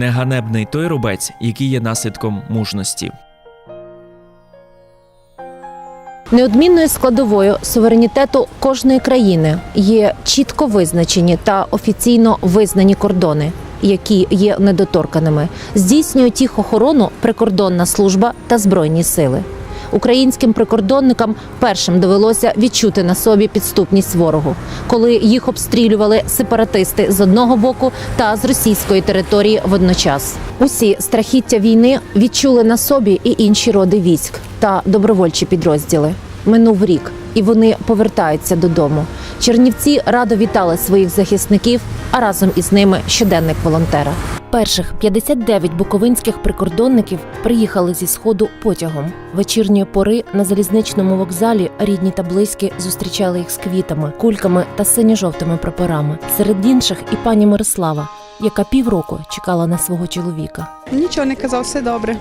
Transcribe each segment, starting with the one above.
Неганебний той рубець, який є наслідком мужності. Неодмінною складовою суверенітету кожної країни є чітко визначені та офіційно визнані кордони, які є недоторканими. Здійснюють їх охорону прикордонна служба та збройні сили. Українським прикордонникам першим довелося відчути на собі підступність ворогу, коли їх обстрілювали сепаратисти з одного боку та з російської території водночас. Усі страхіття війни відчули на собі і інші роди військ та добровольчі підрозділи. Минув рік, і вони повертаються додому. Чернівці радо вітали своїх захисників, а разом із ними щоденник волонтера. Перших 59 буковинських прикордонників приїхали зі сходу потягом. Вечірньої пори на залізничному вокзалі рідні та близькі зустрічали їх з квітами, кульками та синьо-жовтими прапорами. Серед інших і пані Мирослава, яка півроку чекала на свого чоловіка. Нічого не казав, все добре.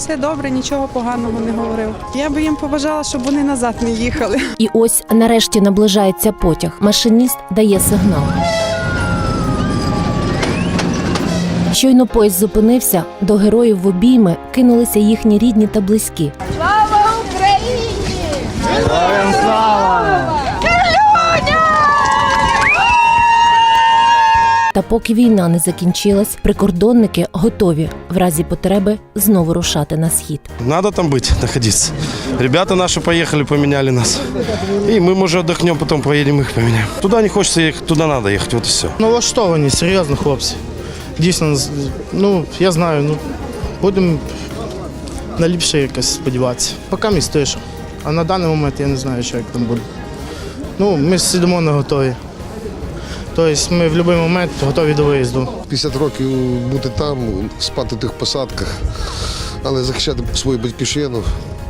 Все добре, нічого поганого не говорив. Я би їм побажала, щоб вони назад не їхали. І ось нарешті наближається потяг. Машиніст дає сигнал. Щойно поїзд зупинився, до героїв в обійми кинулися їхні рідні та близькі. Слава Україні! Та поки війна не закінчилась, прикордонники готові в разі потреби знову рушати на схід. Надо там быть, находиться. Ребята наши поехали, поменяли нас. И мы, может, отдохнем, потом поедем их поменяем. Туда не хочется ехать, туда надо ехать, вот и все. Налаштовані, серйозно, хлопці. Дійсно, ну, я знаю, ну, будемо на ліпше якось сподіватися. Поки мій тиша. А на даний момент я не знаю, що як там буде. Ну, ми сидимо на готові. Тобто ми в будь-який момент готові до виїзду. 50 років бути там, спати в тих посадках, але захищати свою батьківщину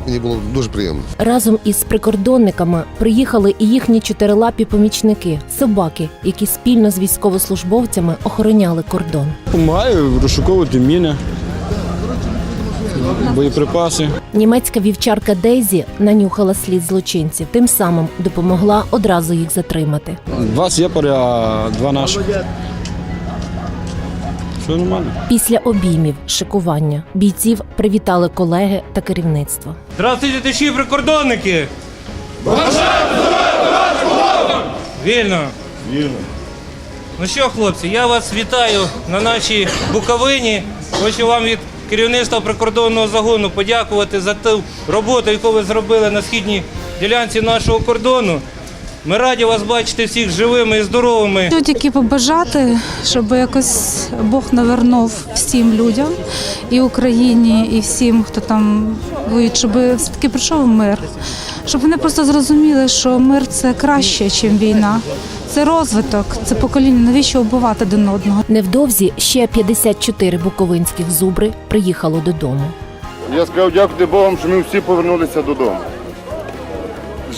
мені було дуже приємно. Разом із прикордонниками приїхали і їхні чотирилапі помічники собаки, які спільно з військовослужбовцями охороняли кордон. Помагаю розшуковувати міни, боєприпаси. Німецька вівчарка Дейзі нанюхала слід злочинців, тим самим допомогла одразу їх затримати. Два сєпари, а два наших. Все нормально. Після обіймів шикування бійців привітали колеги та керівництво. Здравствуйте, товариші прикордонники! Вільно! Вільно. Ну що, хлопці, я вас вітаю на нашій Буковині. Хочу вам від керівництва прикордонного загону подякувати за ту роботу, яку ви зробили на східній ділянці нашого кордону. Ми раді вас бачити всіх живими і здоровими. Хочу тільки побажати, щоб якось Бог навернув всім людям і Україні, і всім, хто там воює, щоб все-таки прийшов мир. Щоб вони просто зрозуміли, що мир це краще, ніж війна. Це розвиток, це покоління. Навіщо вбивати один одного? Невдовзі ще 54 буковинських зубри приїхало додому. Я сказав дякувати Богом, що ми всі повернулися додому.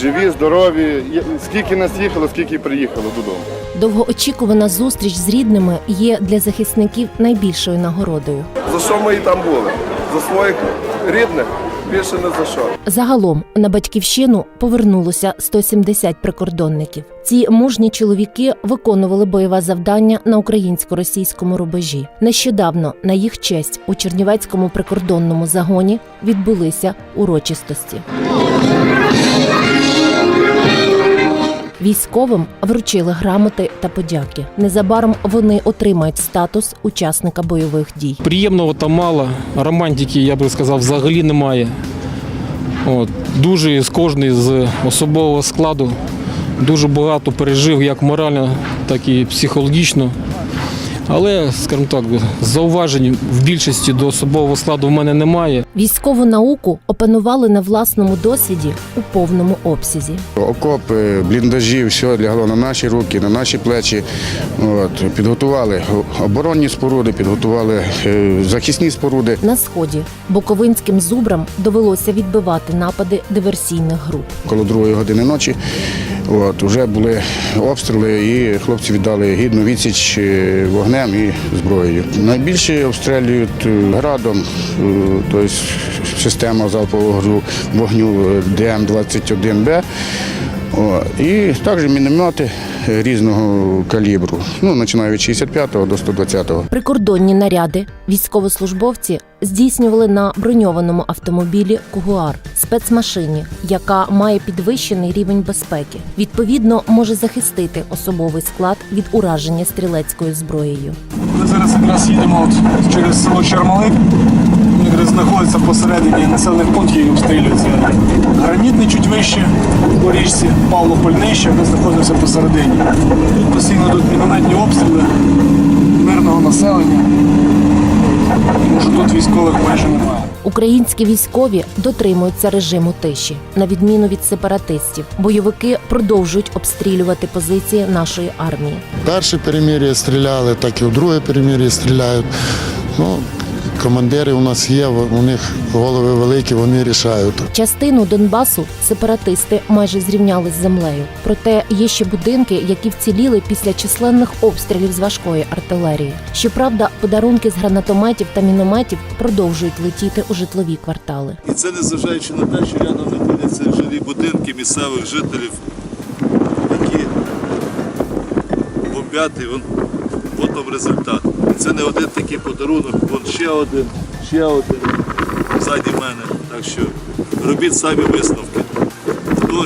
Живі, здорові. Скільки нас їхало, скільки приїхало додому. Довгоочікувана зустріч з рідними є для захисників найбільшою нагородою. За що ми і там були? За своїх рідних? Більше не за що. Загалом на батьківщину повернулося 170 прикордонників. Ці мужні чоловіки виконували бойове завдання на українсько-російському рубежі. Нещодавно на їх честь у Чернівецькому прикордонному загоні відбулися урочистості. Військовим вручили грамоти та подяки. Незабаром вони отримають статус учасника бойових дій. Приємного там мало, романтики, я би сказав, взагалі немає. От, дуже з кожний з особового складу дуже багато пережив як морально, так і психологічно. Але, скажімо так, зауважень в більшості до особового складу в мене немає. Військову науку опанували на власному досвіді у повному обсязі. Окопи, бліндажі, все лягло на наші руки, на наші плечі. От, підготували оборонні споруди, підготували е, захисні споруди. На сході буковинським зубрам довелося відбивати напади диверсійних груп. Коло другої години ночі от, вже були обстріли, і хлопці віддали гідну відсіч е, вогнем і зброєю. Найбільше обстрілюють е, градом, е, тобто система залпового вогню ДМ-21Б. І також міномети різного калібру. Ну, починаю від 65-го до 120-го. Прикордонні наряди військовослужбовці здійснювали на броньованому автомобілі Кугуар спецмашині, яка має підвищений рівень безпеки. Відповідно, може захистити особовий склад від ураження стрілецькою зброєю. Ми зараз якраз їдемо от через село Чермалик. Якраз посередині населених пунктів і обстрілюється. Гранітний чуть вище по річці, Павлополь нижче, ми знаходимося посередині. Тут постійно йдуть мінометні обстріли мирного населення. Тому що тут військових майже немає. Українські військові дотримуються режиму тиші, на відміну від сепаратистів. Бойовики продовжують обстрілювати позиції нашої армії. Перше перемир'я стріляли, так і в друге перемир'я стріляють. Ну, командири у нас є, у них голови великі, вони рішають. Частину Донбасу сепаратисти майже зрівняли з землею. Проте є ще будинки, які вціліли після численних обстрілів з важкої артилерії. Щоправда, подарунки з гранатометів та мінометів продовжують летіти у житлові квартали. І це незважаючи на те, що рядом знаходяться жилі будинки місцевих жителів, які бомбять, і вам результат. Це не один такий подарунок, вон ще один, ще один ззаді мене. Так що робіть самі висновки. Хто,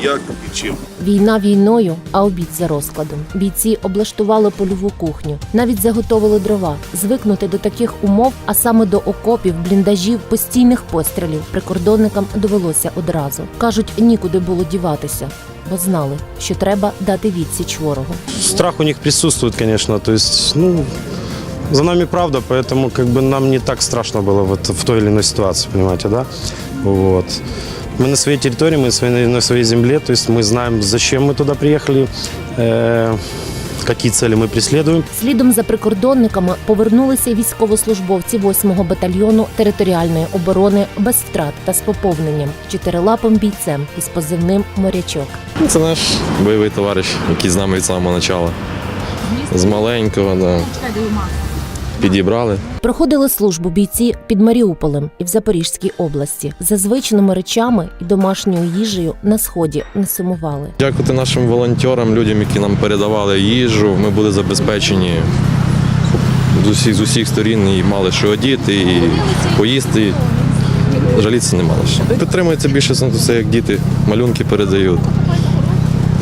і як і чим. Війна війною, а обід за розкладом. Бійці облаштували польову кухню, навіть заготовили дрова. Звикнути до таких умов, а саме до окопів, бліндажів, постійних пострілів, прикордонникам довелося одразу. кажуть, нікуди було діватися, бо знали, що треба дати відсіч ворогу. Страх у них присутствует, конечно. То есть, ну, за нами правда, поэтому как бы нам не так страшно было вот в той или иной ситуации, понимаете, да? Вот. Мы на своей территории, мы своей- на своей земле, то есть мы знаем, зачем мы туда приехали, э, какие цели мы преследуем. Слідом за прикордонниками повернулися військовослужбовці 8-го батальйону територіальної оборони без втрат та з поповненням чотирилапим бійцем із позивним морячок. Це наш бойовий товариш, який з нами від самого початку. З маленького, да. Підібрали. Проходили службу бійці під Маріуполем і в Запорізькій області. За звичними речами і домашньою їжею на сході не сумували. Дякувати нашим волонтерам, людям, які нам передавали їжу. Ми були забезпечені з усіх, з усіх сторін і мали що одіти, і поїсти. Жалітися не мали що. Підтримується більше за все, як діти. Малюнки передають.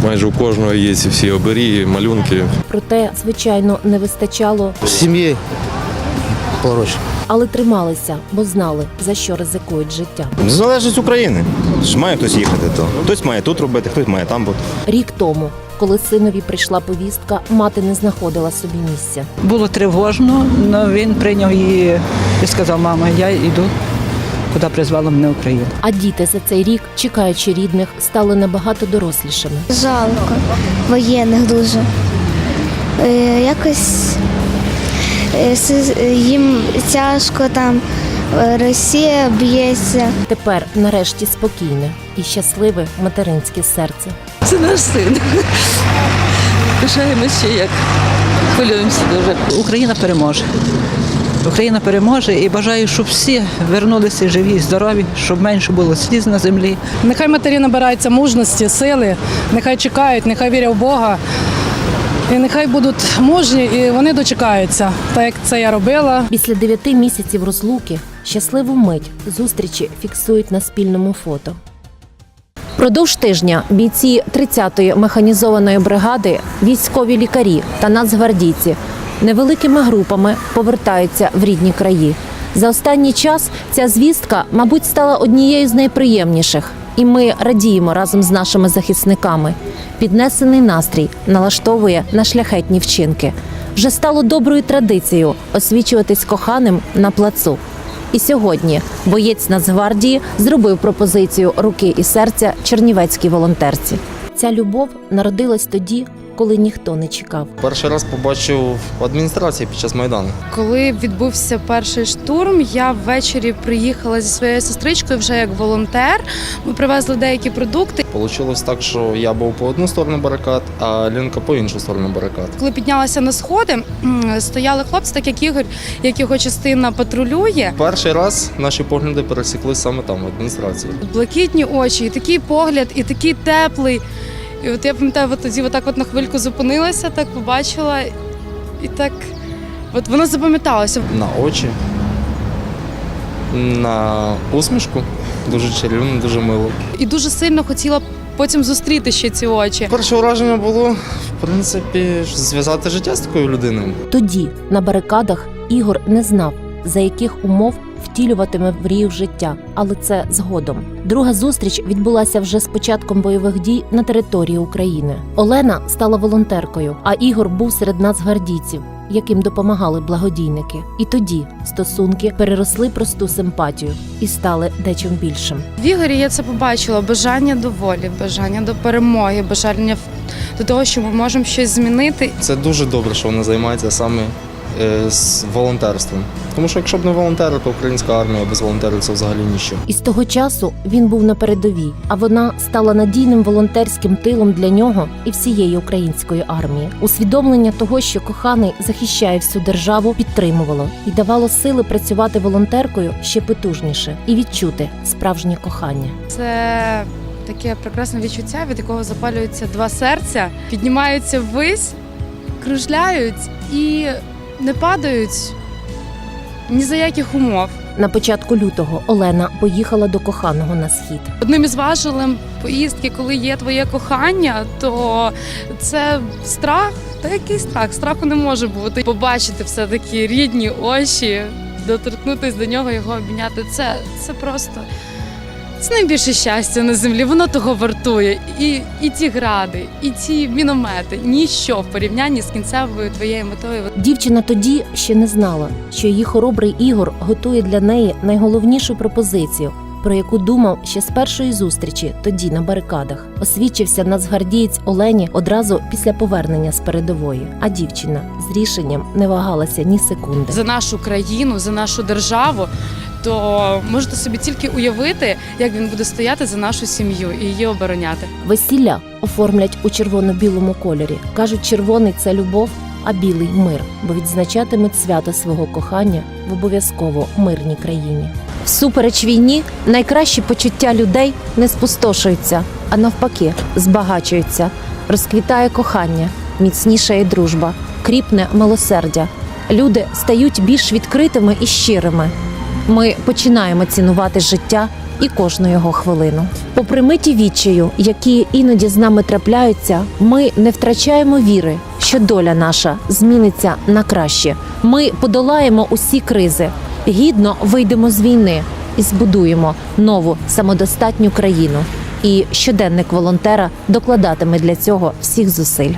Майже у кожного є ці всі оберіги, малюнки. Проте, звичайно, не вистачало, З сім'єю поруч. але трималися, бо знали за що ризикують життя. Залежить України. Ж має хтось їхати, то хтось має тут робити, хтось має там бути. Рік тому, коли синові прийшла повістка, мати не знаходила собі місця. Було тривожно, але він прийняв її і сказав, мама, я йду, куди призвала мене Україна. А діти за цей рік, чекаючи рідних, стали набагато дорослішими. Жалко. Воєнних дуже. Е, якось їм тяжко там. е, Росія б'ється. Тепер нарешті спокійне і щасливе материнське серце. Це наш син. Пишаємося, як хвилюємося дуже. Україна переможе. Україна переможе і бажаю, щоб всі вернулися живі, здорові, щоб менше було сліз на землі. Нехай матері набираються мужності, сили, нехай чекають, нехай вірять в Бога. І нехай будуть мужні, і вони дочекаються, так як це я робила. Після дев'яти місяців розлуки щасливу мить зустрічі фіксують на спільному фото. Продовж тижня бійці 30-ї механізованої бригади, військові лікарі та нацгвардійці невеликими групами повертаються в рідні краї. За останній час ця звістка, мабуть, стала однією з найприємніших, і ми радіємо разом з нашими захисниками. Піднесений настрій налаштовує на шляхетні вчинки. Вже стало доброю традицією освічуватись коханим на плацу. І сьогодні боєць Нацгвардії зробив пропозицію руки і серця чернівецькій волонтерці. Ця любов народилась тоді, коли ніхто не чекав. Перший раз побачив в адміністрації під час Майдану. Коли відбувся перший штурм, я ввечері приїхала зі своєю сестричкою вже як волонтер. Ми привезли деякі продукти. Получилось так, що я був по одну сторону барикад, а Лінка по іншу сторону барикад. Коли піднялася на сходи, стояли хлопці, так як Ігор, як його частина патрулює. Перший раз наші погляди пересікли саме там, в адміністрації. Блакитні очі, і такий погляд, і такий теплий. І от я пам'ятаю, от тоді отак от на хвильку зупинилася, так побачила, і так от воно запам'яталося. На очі, на усмішку. Дуже чарівно, дуже мило. І дуже сильно хотіла потім зустріти ще ці очі. Перше враження було, в принципі, зв'язати життя з такою людиною. Тоді на барикадах Ігор не знав, за яких умов втілюватиме мрію в життя, але це згодом. Друга зустріч відбулася вже з початком бойових дій на території України. Олена стала волонтеркою, а Ігор був серед нацгвардійців, яким допомагали благодійники. І тоді стосунки переросли просту симпатію і стали дечим більшим. В Ігорі я це побачила: бажання до волі, бажання до перемоги, бажання до того, що ми можемо щось змінити. Це дуже добре, що вона займається саме з волонтерством. Тому що якщо б не волонтери, то українська армія без волонтерів це взагалі ніщо. І з того часу він був на передовій, а вона стала надійним волонтерським тилом для нього і всієї української армії. Усвідомлення того, що коханий захищає всю державу, підтримувало і давало сили працювати волонтеркою ще потужніше і відчути справжнє кохання. Це таке прекрасне відчуття, від якого запалюються два серця, піднімаються ввись, кружляють і не падають ні за яких умов. На початку лютого Олена поїхала до коханого на схід. Одним із важелем поїздки, коли є твоє кохання, то це страх. Та який страх? Страху не може бути. Побачити все таки рідні очі, доторкнутися до нього, його обійняти. Це, це просто це найбільше щастя на землі. Воно того вартує. І, і ті гради, і ті міномети. Ніщо в порівнянні з кінцевою твоєю метою. Дівчина тоді ще не знала, що її хоробрий Ігор готує для неї найголовнішу пропозицію, про яку думав ще з першої зустрічі тоді на барикадах. Освідчився нацгвардієць Олені одразу після повернення з передової. А дівчина з рішенням не вагалася ні секунди. за нашу країну, за нашу державу, то можете собі тільки уявити, як він буде стояти за нашу сім'ю і її обороняти. Весілля оформлять у червоно-білому кольорі. кажуть, червоний це любов, а білий мир, бо відзначатимуть свято свого кохання в обов'язково мирній країні. Всупереч війні найкращі почуття людей не спустошуються, а навпаки, збагачуються. Розквітає кохання, міцнішає дружба, кріпне милосердя. Люди стають більш відкритими і щирими. Ми починаємо цінувати життя і кожну його хвилину. Попри миті відчаю, які іноді з нами трапляються, ми не втрачаємо віри, що доля наша зміниться на краще. Ми подолаємо усі кризи, гідно вийдемо з війни і збудуємо нову самодостатню країну. І щоденник волонтера докладатиме для цього всіх зусиль.